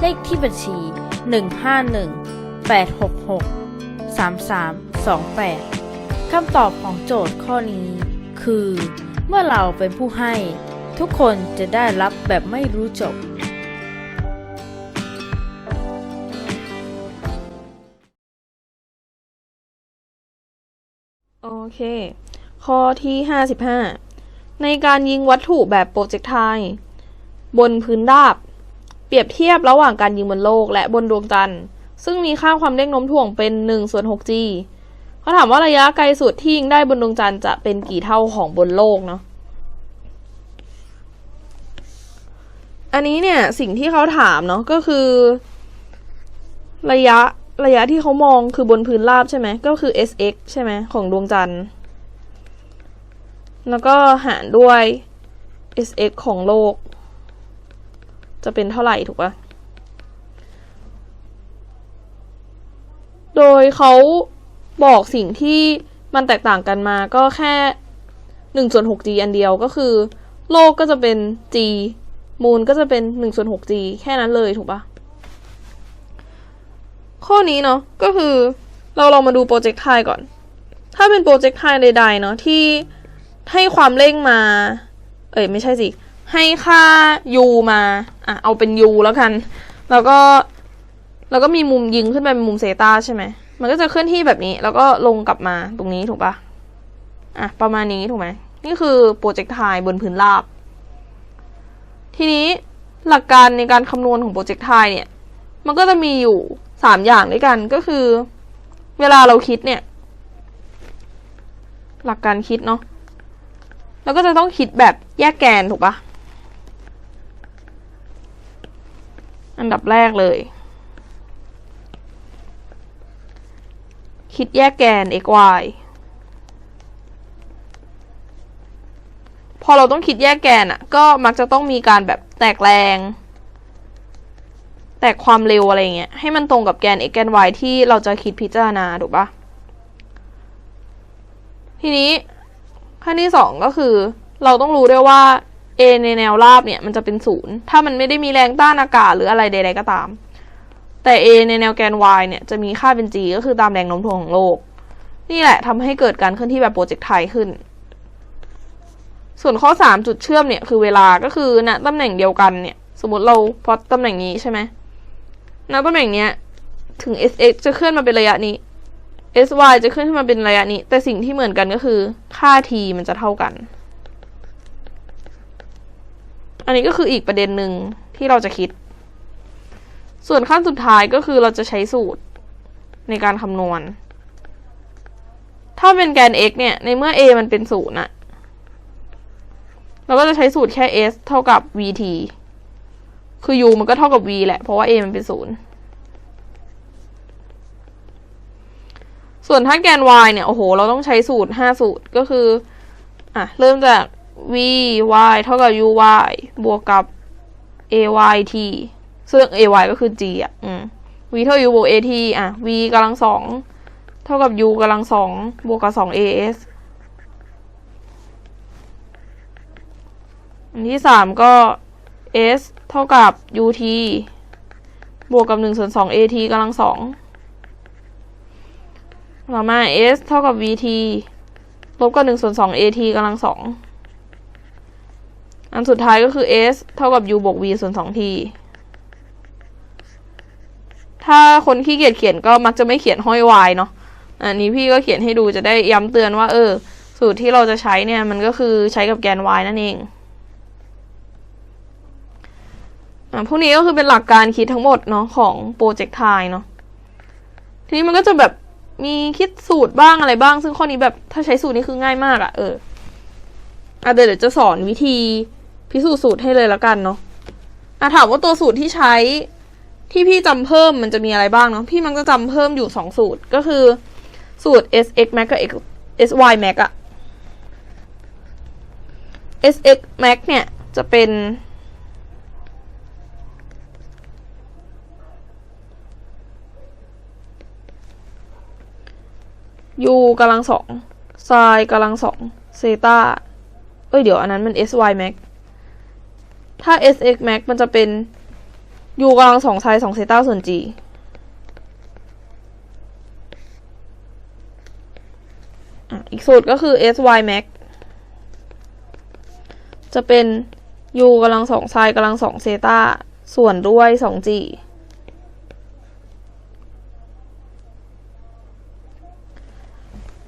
เลขที่บัญชี 151 866 3328 คำตอบของโจทย์ข้อนี้ คือ เมื่อเราเป็นผู้ให้ ทุกคนจะได้รับแบบไม่รู้จบโอเค ข้อที่ 55 ในการยิงวัตถุแบบโปรเจกไทล์บนพื้นราบ เปรียบเทียบระหว่างการยิงบนโลกและบนดวงจันทร์ซึ่งมีค่าความเร่งโน้มถ่วงเป็น1ส่วน 6g เขาถามว่าระยะไกลสุดที่ยิงได้บนดวงจันทร์จะเป็นกี่เท่าของบนโลกเนาะอันนี้เนี่ยสิ่งที่เขาถามเนาะก็คือ ระยะระยะที่เขามองคือบนพื้นราบใช่ไหมก็คือ sx ใช่ไหมของดวงจันทร์ แล้วก็หารด้วย sx ของโลก จะเป็นเท่าไหร่ถูกปะโดยเขาบอกสิ่งที่มันแตกต่างกันมาก็แค่1ส่วน 6g อันเดียวก็คือ โลกก็จะเป็น g มูลก็จะเป็น1ส่วน 6g แค่นั้นเลยถูกปะข้อนี้เนาะก็คือเราลองมาดูโปรเจกต์ไทก่อน ถ้าเป็นโปรเจกต์ไทใดๆเนาะที่ให้ความเร่งมา เอ้ยไม่ใช่สิ ให้ค่า u มา อะ เอาเป็น u แล้วกัน แล้วก็ แล้วก็มีมุมยิงขึ้นไปเป็นมุมเซตาใช่ไหม มันก็จะเคลื่อนที่แบบนี้ แล้วก็ลงกลับมาตรงนี้ถูกปะอะ ประมาณนี้ถูกไหม นี่คือโปรเจกต์ไทบนพื้นราบ ทีนี้หลักการในการคำนวณของโปรเจกต์ไทเนี่ย มันก็จะมีอยู่สามอย่างด้วยกันก็คือ เวลาเราคิดเนี่ย หลักการคิดเนาะเราก็จะต้องคิดแบบแยกแกนถูกปะ อันดับแรกเลย คิดแยกแกน x y พอเราต้องคิดแยกแกนอะ่ะ ก็มักจะต้องมีการแบบแตกแรง แตกความเร็วอะไรเงี้ย ให้มันตรงกับแกน x แกน y ที่เราจะคิดพิจารณา ถูกปะทีนี้ขั้นที่สองก็คือ เราต้องรู้ด้วยว่า a ในแนวราบเนี่ยมันจะเป็นศูนย์ถ้ามันไม่ได้มีแรงต้านอากาศหรืออะไรใดๆก็ตาม แต่ a ในแนวแกน y เนี่ยจะมีค่าเป็น g ก็คือตามแรงโน้มถ่วงของโลก นี่แหละทำให้เกิดการเคลื่อนที่แบบโปรเจกต์ไทขึ้น ส่วนข้อ 3 จุดเชื่อมเนี่ยคือเวลาก็คือณตำแหน่งเดียวกันเนี่ยสมมติเราพอตำแหน่งนี้ใช่ไหมณตำแหน่งเนี้ยถึง sx จะเคลื่อนมาเป็นระยะนี้ sy จะเคลื่อนขึ้นมาเป็นระยะนี้ แต่สิ่งที่เหมือนกันก็คือ ค่า t มันจะเท่ากัน อันนี้ก็คืออีกประเด็นหนึ่งที่เราจะคิด ส่วนขั้นสุดท้ายก็คือเราจะใช้สูตรในการคำนวณ ถ้าเป็นแกน x เนี่ย ในเมื่อ a มันเป็นศูนย์อะเราก็จะใช้สูตรแค่ s เท่ากับ vt คือ u มันก็เท่ากับ v แหละ เพราะว่า a มันเป็นศูนย์ส่วนถ้าแกน y เนี่ย โอ้โห เราต้องใช้สูตร 5 สูตรก็คือ อะ เริ่มจาก v y เท่ากับ u y บวกกับ a y t ซึ่ง a y ก็คือ g อะ อืม v เท่า u บวก a t อะ v กำลังสองเท่ากับ u กำลังสองบวกกับสอง a s อันที่สามก็ s เท่ากับ ut บวกกับหนึ่งส่วนสอง at กำลังสองต่อมา s เท่ากับ vt ลบกับหนึ่งส่วนสอง at กำลังสอง อันสุดท้ายก็คือ s เท่ากับ u บวก v ส่วนสอง t ถ้าคนขี้เกียจเขียนก็มักจะไม่เขียนห้อย y เนาะ อันนี้พี่ก็เขียนให้ดูจะได้ย้ำเตือนว่า เออ สูตรที่เราจะใช้เนี่ย มันก็คือใช้กับแกน y นั่นเองอะพวกนี้ก็คือเป็นหลักการคิดทั้งหมดเนาะของโปรเจกต์ไทเนาะ ทีนี้มันก็จะแบบมีคิดสูตรบ้างอะไรบ้าง ซึ่งข้อนี้แบบถ้าใช้สูตรนี้คือง่ายมากอะเอออะเดี๋ยวเดี๋ยวจะสอนวิธี พิสูจน์สูตรให้เลยละกันเนาะอะถามว่าตัวสูตรที่ใช้ที่พี่จำเพิ่มมันจะมีอะไรบ้างเนาะพี่มันก็จำเพิ่มอยู่สองสูตรก็คือสูตร sx max กับ sy max อะ sx max เนี่ยจะเป็น u กำลังสองไซกำลังสองเซตาเอ้ยเดี๋ยวอันนั้นมัน sy max ถ้า sx max มันจะเป็น u กำลังสองไซสองเซต้าส่วน g อีกสูตรก็คือ sy max จะเป็น u กำลังสองไซกำลังสองเซต้าส่วนด้วยสอง g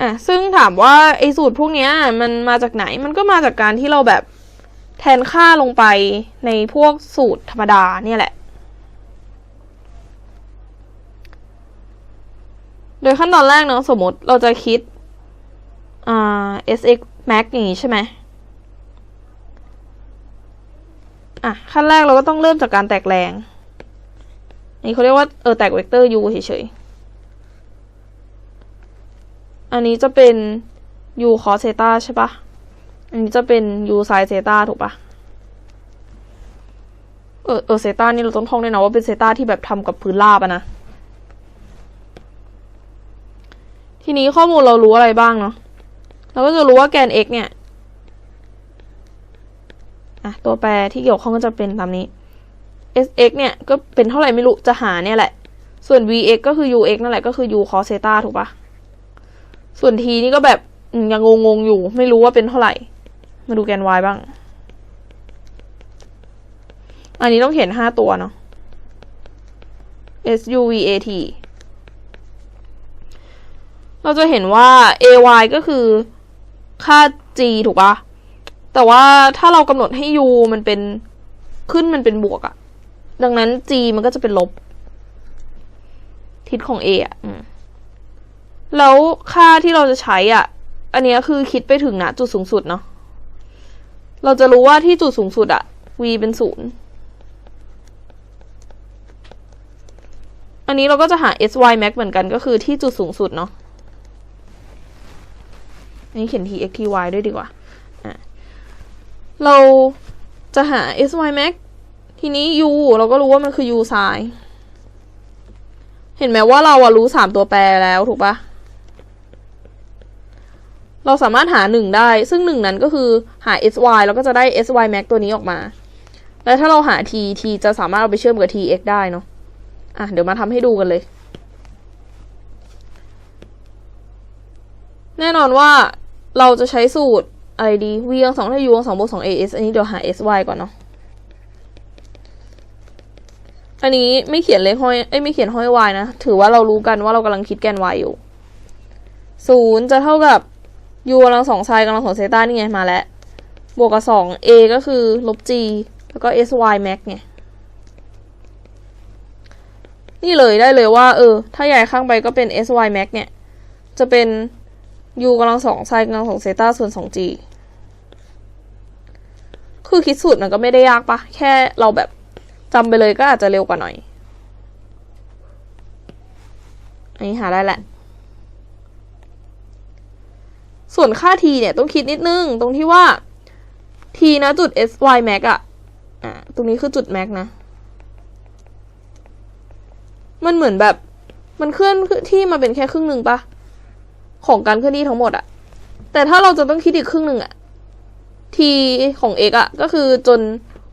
อะซึ่งถามว่าไอ้สูตรพวกเนี้ยมันมาจากไหนมันก็มาจากการที่เราแบบ แทนค่าลงไปในพวกสูตรธรรมดาเนี่ยแหละ โดยขั้นตอนแรกเนาะสมมติเราจะคิดอ่า sx max อย่างนี้ใช่ไหมอะขั้นแรกเราก็ต้องเริ่มจากการแตกแรง นี่เขาเรียกว่าเออแตกเวกเตอร์ u เฉยๆ อันนี้จะเป็น u cos เซตาใช่ปะ อันนี้จะเป็น u sin เซตาถูกปะเออเออเซตานี่เราต้องท่องด้วยนะว่าเป็นเซตาที่แบบทำกับพื้นราบอะนะ ทีนี้ข้อมูลเรารู้อะไรบ้างเนาะเราก็จะรู้ว่าแกน x เนี่ยอะตัวแปรที่เกี่ยวข้องก็จะเป็นตามนี้ sx เนี่ยก็เป็นเท่าไหร่ไม่รู้จะหาเนี่ยแหละ ส่วน vx ก็คือ ux นั่นแหละก็คือ u cos เซตาถูกปะส่วน t นี่ก็แบบยังงงๆอยู่ ไม่รู้ว่าเป็นเท่าไหร่ มาดูแกน y บ้าง อันนี้ต้องเขียนห้าตัวเนาะ s u v a t เราจะเห็นว่า ay ก็คือค่า g ถูกปะแต่ว่าถ้าเรากำหนดให้ u มันเป็นขึ้นมันเป็นบวกอะดังนั้น g มันก็จะเป็นลบ ทิศของ a อะอแล้วค่าที่เราจะใช้อะ อันนี้คือคิดไปถึงนะจุดสูงสุดเนาะ เราจะรู้ว่าที่จุดสูงสุดอะ v เป็นศูนย์อันนี้เราก็จะหา sy max เหมือนกันก็คือที่จุดสูงสุดเนาะอันนี้เขียน tx ty ด้วยดีกว่า เราจะหา sy max ทีนี้ u เราก็รู้ว่ามันคือ u sin เห็นไหมว่าเราอะรู้สามตัวแปรแล้วถูกปะ เราสามารถหาหนึ่งได้ ซึ่งหนึ่งนั้นก็คือหา sy แล้วก็จะได้ sy max ตัวนี้ออกมา แล้วถ้าเราหา t t จะสามารถเอาไปเชื่อมกับ tx ได้เนาะ อะ เดี๋ยวมาทำให้ดูกันเลย แน่นอนว่าเราจะใช้สูตรอะไรดี v กำลังสองถ้า u กำลังสองบวกสอง as อันนี้เดี๋ยวหา sy ก่อนเนาะ อันนี้ไม่เขียนเลขห้อย เอ้ยไม่เขียนห้อย y นะ ถือว่าเรารู้กันว่าเรากำลังคิดแกน y อยู่ศูนย์จะเท่ากับ u กำลังสองไซน์กำลังสองเซต้านี่ไงมาแล้ว บวกกับสอง a ก็คือลบ g แล้วก็ sy max ไง นี่เลยได้เลยว่า เออ ถ้าใหญ่ข้างไปก็เป็น sy max เนี่ย จะเป็น u กำลังสองไซน์กำลังสองเซต้าส่วนสอง g คือคิดสูตรมันก็ไม่ได้ยากปะแค่เราแบบจำไปเลยก็อาจจะเร็วกว่าหน่อย อันนี้หาได้แหละ ส่วนค่า t เนี่ยต้องคิดนิดนึง ตรงที่ว่า t นะจุด sy max อะอะ ตรงนี้คือจุด max นะ มันเหมือนแบบ มันเคลื่อนที่มาเป็นแค่ครึ่งหนึ่งปะของการเคลื่อนที่ทั้งหมดอะแต่ถ้าเราจะต้องคิดอีกครึ่งหนึ่งอะ t ของ x อะก็คือจน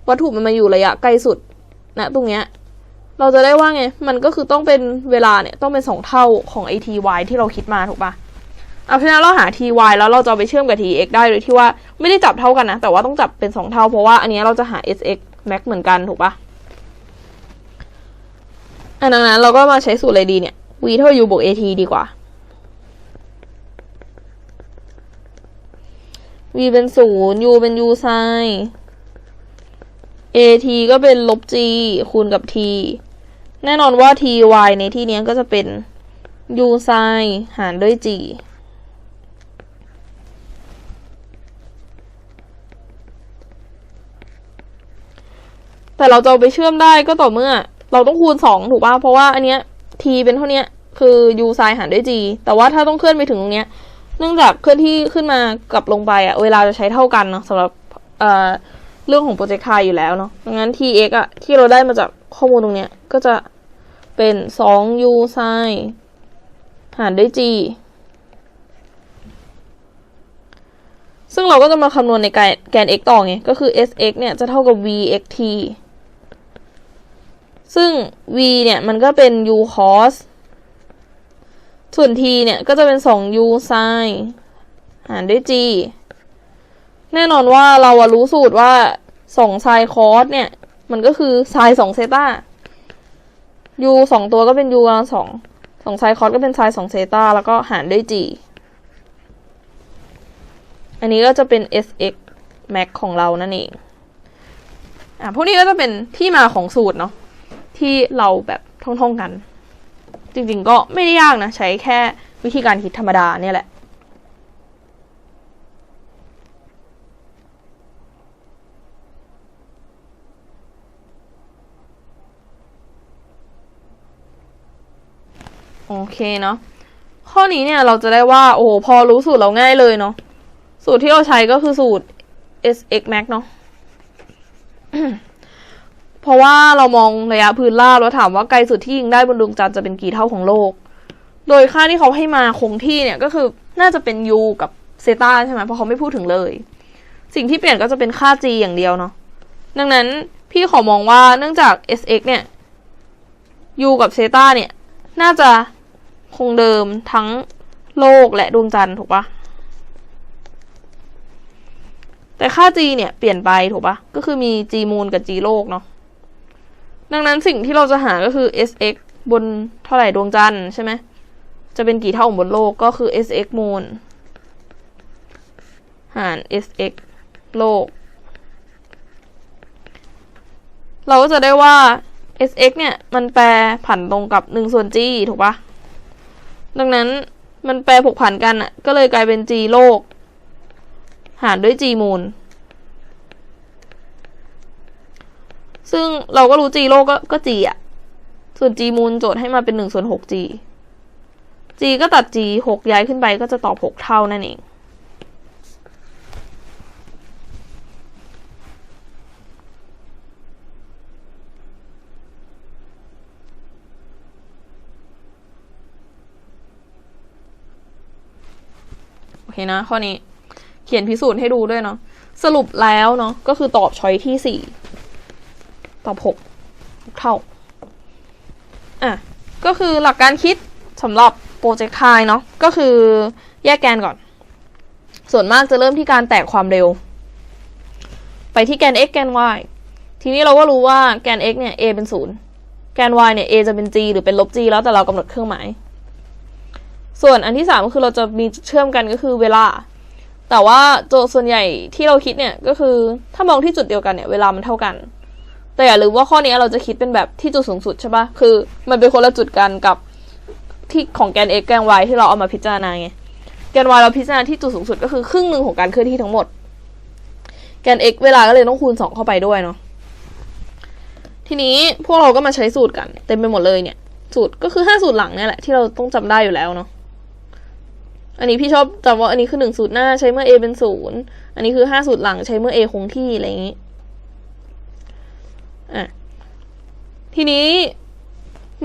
วัตถุมันมาอยู่ระยะไกลสุดนะตรงเนี้ยเราจะได้ว่าไง มันก็คือต้องเป็นเวลาเนี่ย ต้องเป็นสองเท่าของ i t y ที่เราคิดมาถูกปะ เอาเพราะฉะนั้นเราหา ty แล้วเราจะไปเชื่อมกับ tx ได้โดยที่ว่าไม่ได้จับเท่ากันนะ แต่ว่าต้องจับเป็นสองเท่า เพราะว่าอันนี้เราจะหา sx max เหมือนกันถูกปะอันดังนั้นเราก็มาใช้สูตรอะไรดีเนี่ย v เท่า u บวก at ดีกว่า v เป็นศูนย์ u เป็น u sin at ก็เป็นลบ g คูณกับ t แน่นอนว่า ty ในที่นี้ก็จะเป็น u sin หารด้วย g แต่เราจะไปเชื่อมได้ก็ต่อเมื่อ เราต้องคูณสองถูกป่ะเพราะว่าอันเนี้ย t เป็นเท่านี้คือ u ไซน์หารด้วย g แต่ว่าถ้าต้องเคลื่อนไปถึงตรงเนี้ยเนื่องจากเคลื่อนที่ขึ้นมากับลงไปอะเวลาจะใช้เท่ากันเนาะสำหรับเอ่อเรื่องของโปรเจกต์ไทอยู่แล้วเนาะดังนั้น tx อะที่เราได้มาจากข้อมูลตรงเนี้ยก็จะเป็นสอง u ไซน์หารด้วย g ซึ่งเราก็จะมาคำนวณในแกนแกน x ต่อไง ก็คือ sx เนี่ยจะเท่ากับ vxt ซึ่ง v เนี่ยมันก็เป็น u cos ส่วน t เนี่ยก็จะเป็น 2u sin หารด้วย g แน่นอนว่าเราอะรู้สูตรว่า2 sin cos เนี่ย มันก็คือ sin 2 theta u สองตัวก็เป็น u กำลังสองสอง sin cos ก็เป็น sin 2 theta แล้วก็หารด้วย g อันนี้ก็จะเป็น sx max ของเรานั่นเอง อะ พวกนี้ก็จะเป็นที่มาของสูตรเนาะ ที่เราแบบท่องๆกัน จริงๆก็ไม่ได้ยากนะ ใช้แค่วิธีการคิดธรรมดาเนี่ยแหละโอเคเนาะข้อนี้เนี่ยเราจะได้ว่า โอ้โห พอรู้สูตรเราง่ายเลยเนาะสูตรที่เราใช้ก็คือสูตร sx max เนาะ เพราะว่าเรามองระยะพื้นราบแล้วถามว่าไกลสุดที่ยิงได้บนดวงจันทร์จะเป็นกี่เท่าของโลก โดยค่าที่เขาให้มาคงที่เนี่ยก็คือน่าจะเป็น u กับเซตาใช่ไหมเพราะเขาไม่พูดถึงเลย สิ่งที่เปลี่ยนก็จะเป็นค่า g อย่างเดียวเนาะดังนั้นพี่ขอมองว่าเนื่องจาก sx เนี่ย u กับเซตาเนี่ย น่าจะคงเดิมทั้งโลกและดวงจันทร์ถูกปะแต่ค่า g เนี่ยเปลี่ยนไปถูกปะก็คือมี g มูลกับ g โลกเนาะ ดังนั้นสิ่งที่เราจะหาก็คือ sx บนเท่าไหร่ดวงจันทร์ใช่ไหม จะเป็นกี่เท่าของบนโลกก็คือ sx มูลหาร sx โลก เราก็จะได้ว่า sx เนี่ย มันแปรผันตรงกับ1ส่วน g ถูกปะดังนั้นมันแปรผกผันกันอะก็เลยกลายเป็น g โลก หารด้วย g มูล ซึ่งเราก็รู้ g โลกก็ก็ g อะ ส่วน g มูลโจทย์ให้มาเป็น1ส่วน6 g g ก็ตัด g 6ย้ายขึ้นไปก็จะตอบ6เท่านั่นเองโอเคนะข้อนี้เขียนพิสูจน์ให้ดูด้วยเนาะสรุปแล้วเนาะก็คือตอบช้อยที่สี่ ต่อบหกเท่า อะ ก็คือหลักการคิดสำหรับโปรเจกต์ไทเนาะ ก็คือแยกแกนก่อน ส่วนมากจะเริ่มที่การแตกความเร็ว ไปที่แกน x แกน y ทีนี้เราก็รู้ว่าแกน x เนี่ย a เป็นศูนย์แกน y เนี่ย a จะเป็น g หรือเป็นลบ g แล้วแต่เรากำหนดเครื่องหมาย ส่วนอันที่สามก็คือเราจะมีเชื่อมกันก็คือเวลา แต่ว่าโจทย์ส่วนใหญ่ที่เราคิดเนี่ยก็คือถ้ามองที่จุดเดียวกันเนี่ยเวลามันเท่ากัน แต่อย่าลืมว่าข้อนี้เราจะคิดเป็นแบบที่จุดสูงสุดใช่ปะคือมันเป็นคนละจุดกันกับที่ของแกน x แกน y ที่เราเอามาพิจารณาไง แกน y เราพิจารณาที่จุดสูงสุดก็คือครึ่งหนึ่งของการเคลื่อนที่ทั้งหมด แกน x เวลาก็เลยต้องคูณสองเข้าไปด้วยเนาะ ทีนี้พวกเราก็มาใช้สูตรกัน เต็มไปหมดเลยเนี่ย สูตรก็คือห้าสูตรหลังเนี่ยแหละที่เราต้องจำได้อยู่แล้วเนาะ อันนี้พี่ชอบจำว่าอันนี้คือหนึ่งสูตรหน้าใช้เมื่อ a เป็นศูนย์อันนี้คือห้าสูตรหลังใช้เมื่อ a คงที่อะไรอย่างนี้ อะทีนี้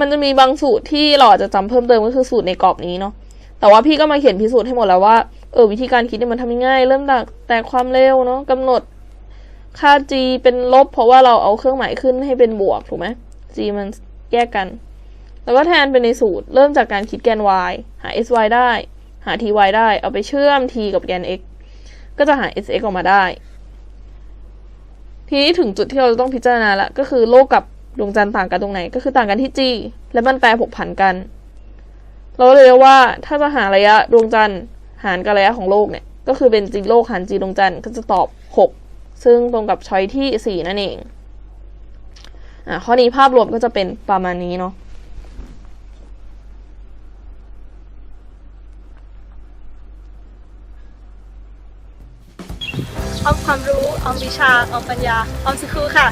มันจะมีบางสูตรที่เราอาจจะจำเพิ่มเติมก็คือสูตรในกรอบนี้เนาะแต่ว่าพี่ก็มาเขียนพิสูจน์ให้หมดแล้วว่าเออวิธีการคิดเนี่ยมันทำง่าย เริ่มจากแต่ความเร็วเนาะกำหนดค่า g เป็นลบ เพราะว่าเราเอาเครื่องหมายขึ้นให้เป็นบวกถูกไหม g มันแยกกัน แล้วก็แทนเป็นในสูตร เริ่มจากการคิดแกน y หา sy ได้ หา ty ได้ เอาไปเชื่อม t กับแกน x ก็จะหา sx ออกมาได้ ทีนี้ถึงจุดที่เราจะต้องพิจารณาละก็คือโลกกับดวงจันทร์ต่างกันตรงไหน ก็คือต่างกันที่ g และมันแปรผกผันกัน เราเลยเรียกว่าถ้าจะหาระยะดวงจันทร์หารกับระยะของโลกเนี่ย ก็คือเป็น g โลกหาร g ดวงจันทร์ก็จะตอบ 6 ซึ่งตรงกับช้อยที่ 4 นั่นเองอะข้อนี้ภาพรวมก็จะเป็นประมาณนี้เนาะ ออมวิชา ออมปัญญา ออมสครูค่ะ